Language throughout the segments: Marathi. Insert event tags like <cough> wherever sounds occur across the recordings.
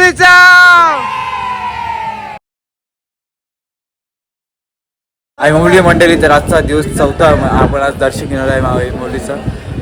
आई माऊलीचा आई माऊली मंडळी तर आजचा दिवस चौथा आपण आज दर्शन घेणार आहे आई माऊलीचा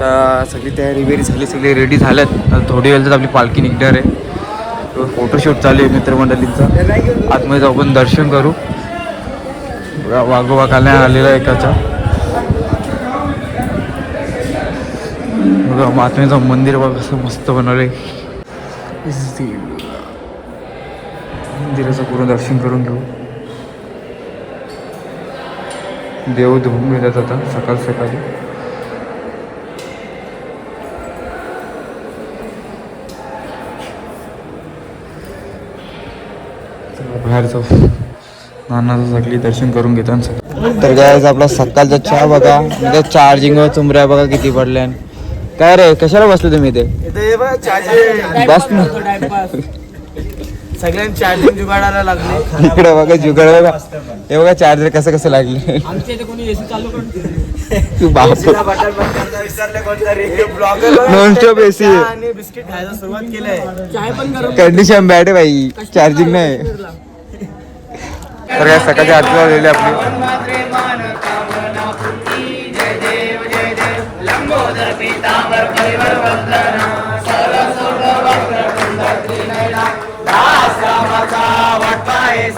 तर सगळी तयारी बिरी झाली सगळी रेडी झाल्यात. तर थोडी वेळ तर आपली पालखी निघणार आहे. फोटोशूट चालू आहे मित्रमंडळींचा. आतमध्ये जाऊ आपण दर्शन करू. बघा, काल्या आलेला आहे एकाचा. बघा महात्म्याचं मंदिर बघा कसं मस्त बनवलंय. मंदिराचं पूर्ण दर्शन करून घेऊ. देव धुवून गेल्यात आता सकाळ सकाळी. चला, बाहेर जाऊ. नानाचं सगळी दर्शन करून घेतात तर काय आपला सकाळचा चहा बघा. म्हणजे चार्जिंग चुमऱ्या बघा किती पडल्या काय रे कशाला बसले तुम्ही इथे? बस ना. <laughs> <laughs> सगळ्यांनी चार्जिंग जुगाडायला लागले. इकडे बघा जुगड बघा. हे बघा चार्जर कसं कसं लागले. आमच्या इथे कोणी एसी चालू तू बाप. नॉन स्टॉप एसी आणि बिस्किट खायला सुरुवात केलंय. चाय पण गरम कंडिशन बॅड आहे बाई. चार्जिंग नाही. तर काय सकाळची आरती झालेली आपली.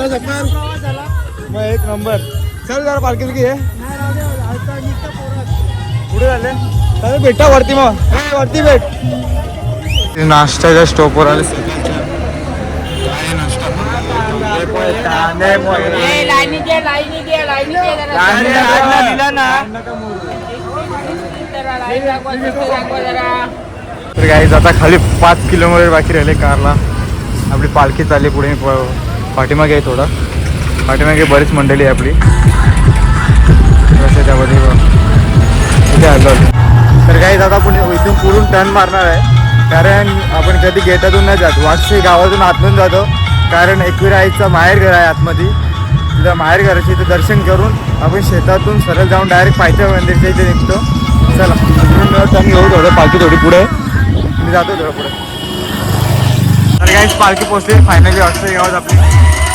मग एक नंबर. चल जरा पालखी घे. पुढे झाले. चल भेटा वरती मग. वरती भेट. नाश्त्याच्या स्टॉपवर आले. तर काही आता खाली पाच किलोमीटर बाकी राहिले कारला. आपली पालखी चालली पुढे. पाठीमागे आहे थोडा. पाठीमागे बरीच मंडळी आहे आपली. त्यामध्ये इथे आलो तर काही आता आपण इथून पुढून टर्न मारणार आहे. कारण आपण कधी गेटातून नाही जात. वाजसे गावातून आतून जातो. कारण एकविरा आईचा माहेर घर आहे आतमध्ये. तिथं माहेर घराची इथं दर्शन करून आपण शेतातून सरळ जाऊन डायरेक्ट पायथ्या मंदिरच्या इथे निघतो. चला. टर्न घेऊ थोडं पालखी थोडी पुढे. मी जातो थोडं पुढे. तर काहीच पालखी पोहोचली फायनली वाटतं गावात आपली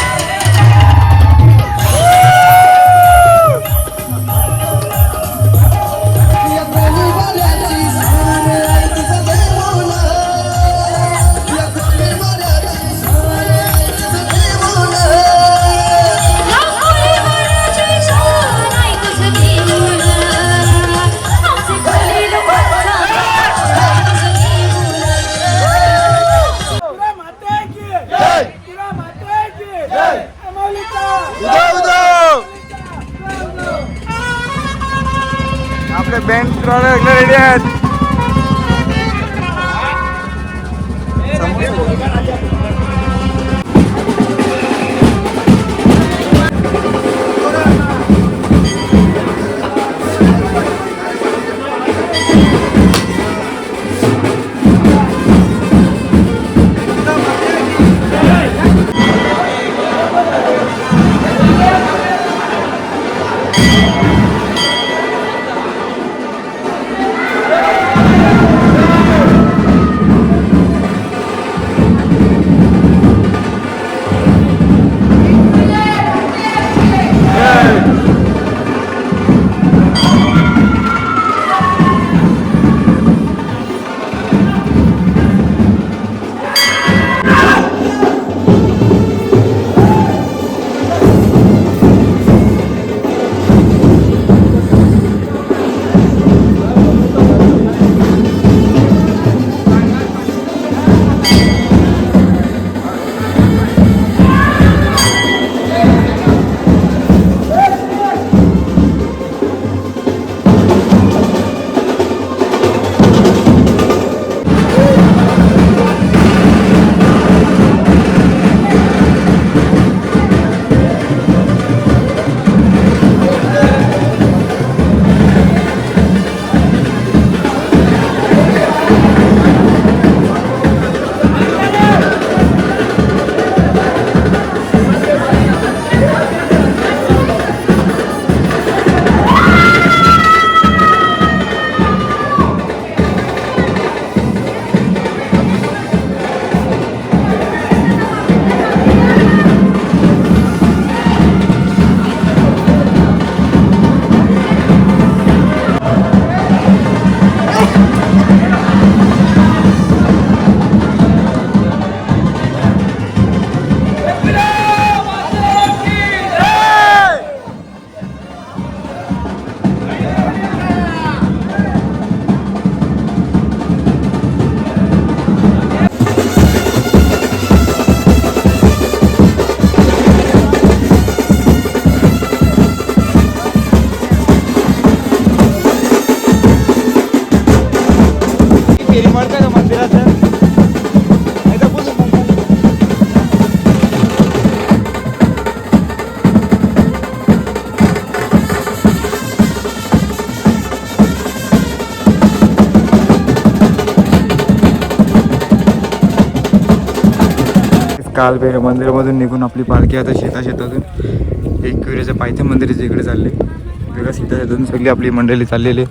काल मंदिरामधून निघून आपली पालखी आता शेता शेतातून एक विरेचं पायथ्या मंदिर इकडे चालले वेगळ्या शेता शेतातून सगळी आपली मंडळी चाललेली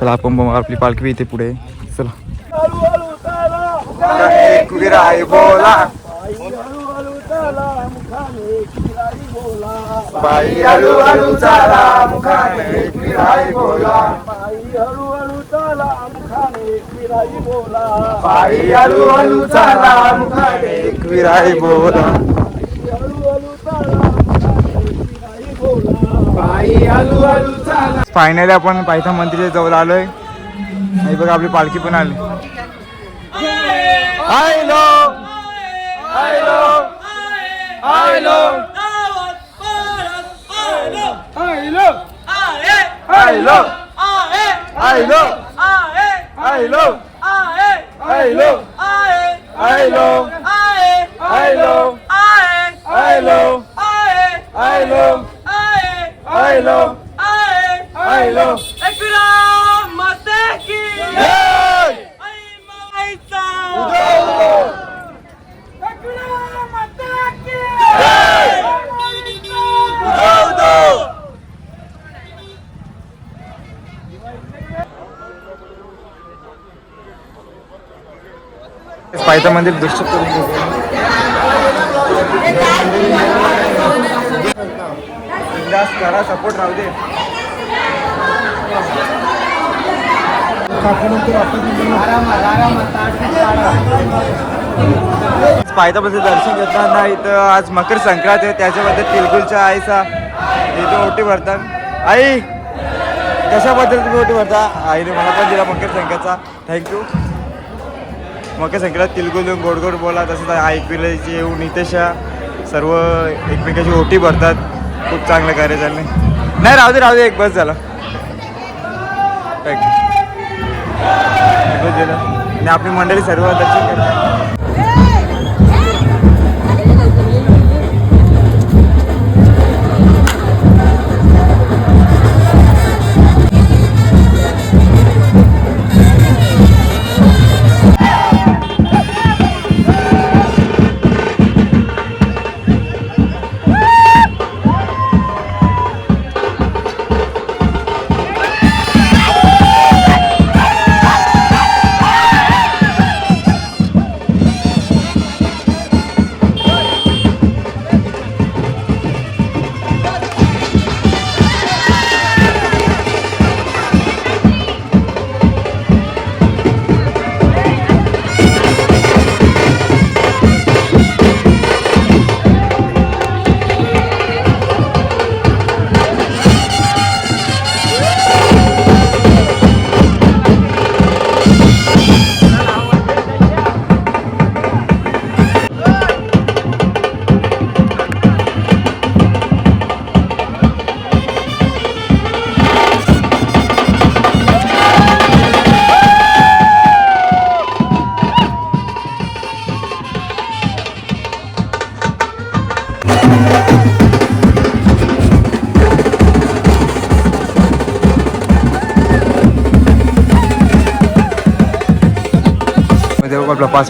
चला आपण आपली पालखी इथे पुढे चला. बोला बोला. एकविराई बोला. पायी चाला मुखाडे एकविराई बोला. फायनली आपण पायथा मंदिरच्या जवळ आलोय. आणि बघा आपली पालखी पण आली. आयलो. आयलो. आयलो. आयलो. आयलो. आयलो. Ailo. Ae. Ailo. Ae. Ailo. Ae. Ailo. Ae. Ailo. Ae. Ailo. Ae. Ailo. Ae. Ailo. Ekbira. पायथा मंदिर दृश्य करून करा सपोर्ट राहू दे. पायथ्यामध्ये दर्शन घेताना इथं आज मकर संक्रांत आहे त्याच्याबद्दल तिलगुलच्या आईचा इथे ओटी भरतात आई कशाबद्दल तुम्ही ओटी भरता? आईने मला पण दिला मकर संक्रांतचा. थँक्यू मकर संक्रांत तिलगुल येऊन गोड गोड बोला तसंच ऐकविलाची येऊन नितेशा. सर्व एकमेकाची ओटी भरतात. खूप चांगलं कार्य चाललंय. नाही राहू दे राहू दे एक बस झाला. पॅक आणि आपली मंडळी सर्व दर्शन करतात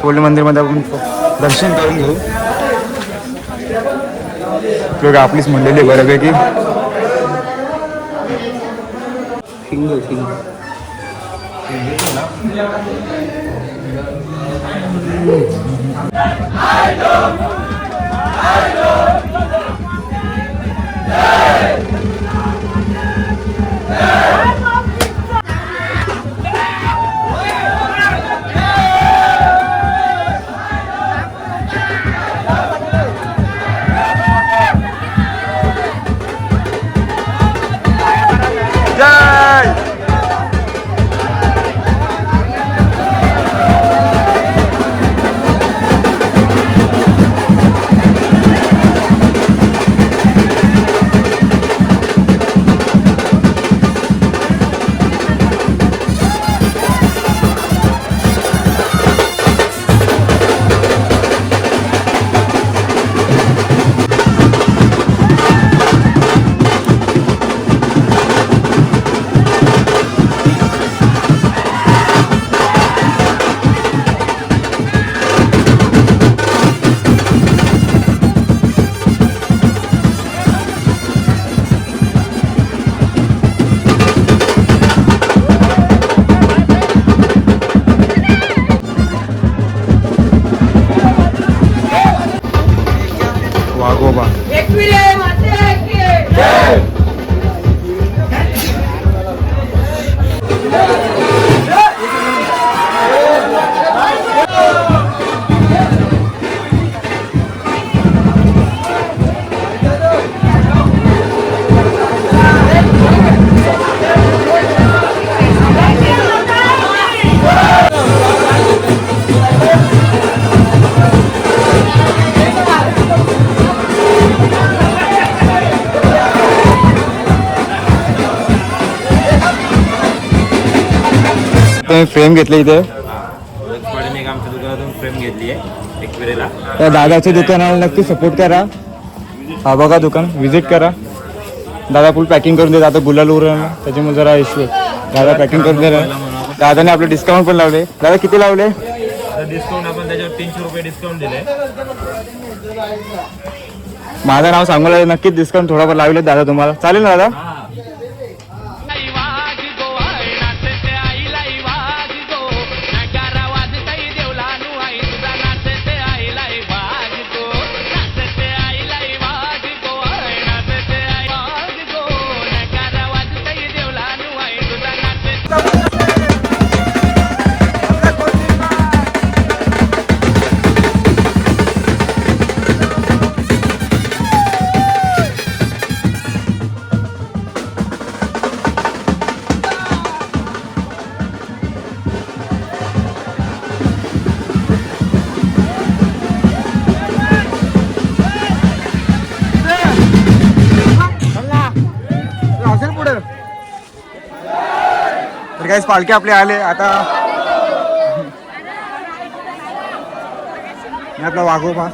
मध्ये आपलं पाचपोली मंदिरमध्ये आपण दर्शन करून घेऊ बघा आपलीच मंडळी आहे बऱ्यापैकी जय तुम्ही फ्रेम घेतली इथे? मी एक आमच्या दुकानातून फ्रेम घेतली आहे एक वेळेला. त्या दादाच्या दुकानाला नक्की सपोर्ट करा. हा बघा दुकान व्हिजिट करा. दादा फुल पॅकिंग करून दे आता गुलाल उरण त्याच्यामुळे जरा इश्यू आहे. दादा पॅकिंग करून दे दादाने आपले डिस्काउंट पण लावले. दादा किती लावले? डिस्काउंट आपण त्याच्यावर तीनशे रुपये डिस्काउंट दिले. माझं नाव सांगू लागलं नक्कीच डिस्काउंट थोडाफार लावले दादा तुम्हाला. चालेल ना दादा? तर काहीच पालखी आपले आले आता. आपला वाघोबा.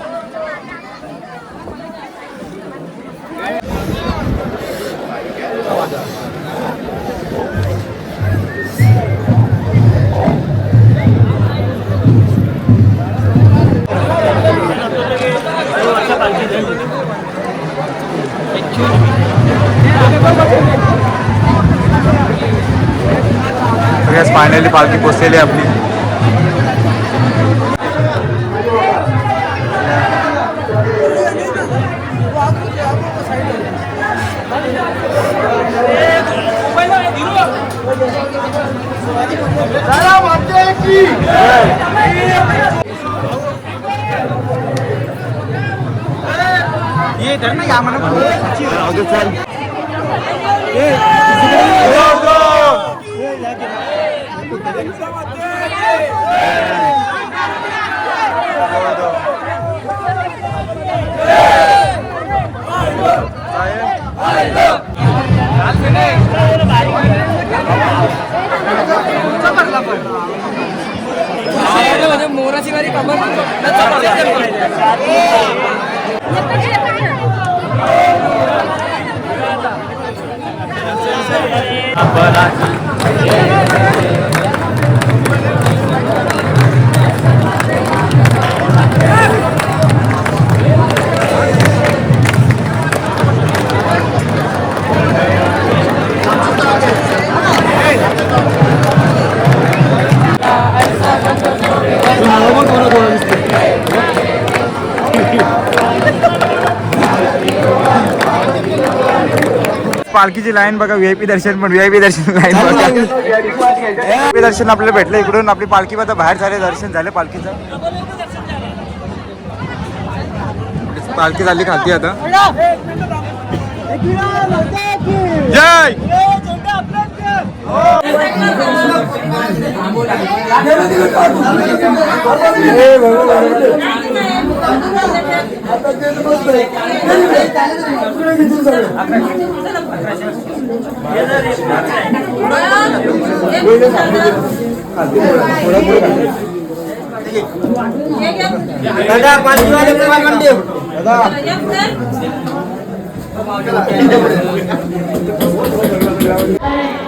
फायनली पालखी पोचलेली आहे आपली पालखीची लाईन बघा व्हीआयपी दर्शन पण व्हीआयपी दर्शन लाईन बघा. व्हीआयपी दर्शन आपल्याला भेटलं इकडून आपली पालखी आता बाहेर झाले दर्शन झाले पालखीचं. पालखी झाली खालती आता. जय!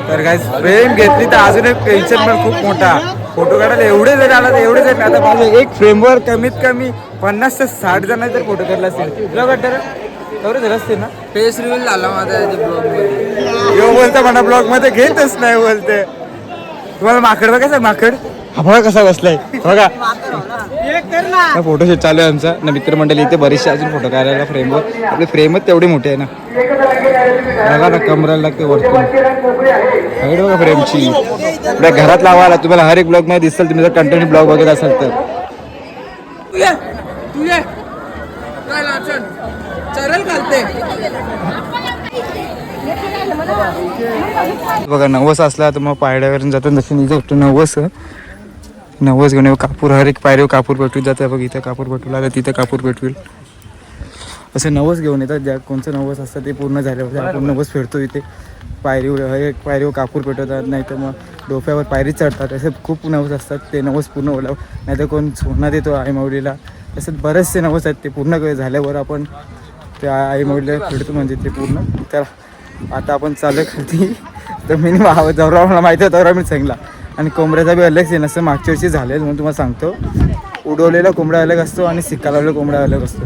तर काय फ्रेम घेतली तर अजून एक टेन्शन पण खूप मोठा. फोटो काढायला एवढे जण आला तर एवढे जण आता माझं एक फ्रेमवर कमीत कमी पन्नास ते साठ जण तर फोटो काढला असेल. तुला वाटतं रे? एवढे झालं असते ना? फेस रिव्हिल झाला माझा ब्लॉगमध्ये. यो बोलता म्हणा ब्लॉगमध्ये घेतच नाही बोलते. तुम्हाला माकड बघायचं माकड. हा बघा कसा बसलाय. बघा. फोटोशूट चालू आहे आमचा. ना मित्रमंडळी इथे बरेचसे अजून फोटो काढायला फ्रेमवर आपली फ्रेमच तेवढी मोठी आहे ना. बघा ना कमराला लागते वरतून. हाईट बघा फ्रेमची आपल्या घरात लावायला तुम्हाला हर एक ब्लॉगमध्ये दिसेल तुम्ही जर कंटिन्यू ब्लॉग बघत असाल तर. तुझे काय लाचन? चरल घालते. बघा नवस असला तर मग पायड्यावरून जातो. जशी निघतो तो नवस नवस घेऊन कापूर हर एक पायरीवर कापूर पेटवीत जातं. बघ इथं कापूर पेटवला तर तिथं कापूर पेटवील. असे नवस घेऊन येतात. ज्या कोणचं नवस असतं ते पूर्ण झाल्यावर आपण नवस फेडतो इथे. पायरीवर हर एक पायरीवर कापूर पेटवतात. नाही तर मग डोक्यावर पायरी चढतात. असे खूप नवस असतात. ते नवस पूर्ण ओलाव नाही तर कोण सोना देतो आई तसेच असे बरेचसे नवस आहेत ते पूर्ण क- झाल्यावर आपण त्या आई माऊलीला फिरतो म्हणजे ते पूर्ण. तर आता आपण चालू खाली तर मी भाव जवरा मला माहिती होता मी सांगला. आणि कोंबड्याचा बी अलग सीन असतं. मागच्या वर्षी झालेलं म्हणून तुम्हाला सांगतो. उडवलेला कोंबडा अलग असतो आणि सिक्का लावलेला कोंबडा अलग असतो.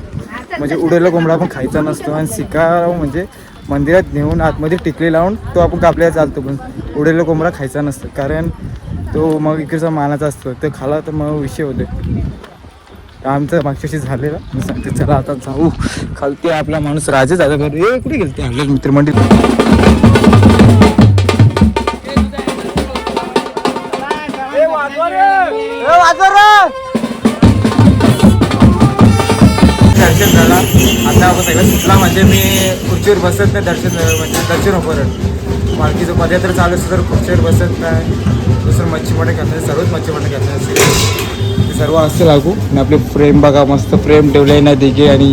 म्हणजे उडवलेला कोंबडा आपण खायचा नसतो. आणि सिक्का म्हणजे मंदिरात नेऊन आतमध्ये टिकली लावून तो आपण कापल्याला चालतो पण उडवलेला कोंबडा खायचा नसतो. कारण तो मग इकडचा मानाचा असतो. तो खाला तर मग विषय होते आमचं मागच्याशी झालेलं. मी सांगते चला आता जाऊ. खालती आपला माणूस राजे झाला बरं ए कुठे गेलते आपल्या मित्रमंडळी. दर्शन झाला. आता आपण सगळं सुटला. म्हणजे मी खुर्चीवर बसत नाही दर्शन म्हणजे दर्शन होपर्यंत पालखीचं पदयात्रा चालू असतं तर खुर्चीवर बसत नाही. दुसरं मच्छी मटण घातलं सर्वच मच्छी मटण घातलं असेल ते सर्व असं लागू. आणि आपले फ्रेम बघा मस्त फ्रेम ठेवले ना दिघे आणि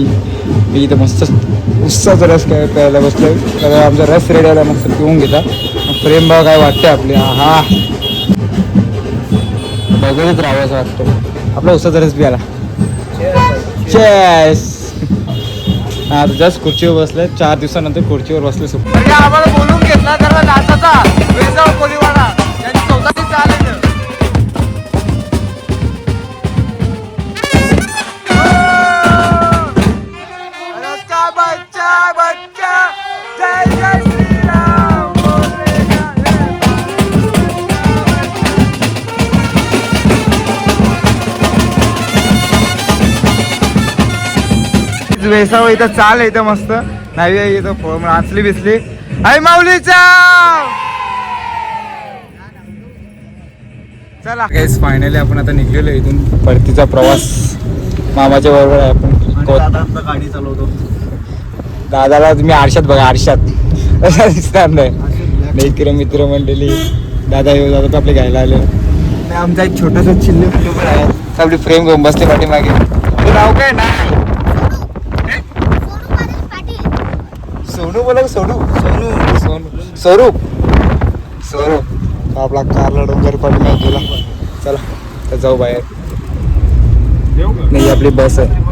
मी इथं मस्त उत्साहाचा रस काय प्यायला बसलोय. तर आमचा रस रेडी आला मस्त पिऊन घेता. फ्रेम बघा काय वाटते आपले. हा बघतच राहावं असं वाटतं आपला उत्साहचा रस प्यायला. चेस आता जस्ट खुर्चीवर बसले चार दिवसानंतर खुर्चीवर बसले सुद्धा म्हणजे आम्हाला बोलून घेतला तर नाचाचा. वेसाव कोलीवाडा वेसाव इथं चाल आहे इथं मस्त. नाही आहे इथं फळ नाचली बिसली आई माऊलीचा! चला. गाईस फायनली आपण आता निघलेलो इथून परतीचा प्रवास. मामाच्या बरोबर आहे आपण. गाडी चालवतो. दादाला तुम्ही आरशात बघा आरशात. <laughs> दिसणार नाही. मित्र मित्र मंडळी दादा येऊ दादा आपले घ्यायला आले. आमचा एक छोटासा चिल्लू युट्यूबर आहे. आपली फ्रेम घेऊन बसते पाठीमागे. तुझं नाव काय? ना सोनू बोला सोनू? सोनू. सोनू. स्वरूप स्वरूप तो आपला कारला डोंगर पाठीमागे. गेला चला. तर जाऊ बाहेर. नाही आपली बस आहे.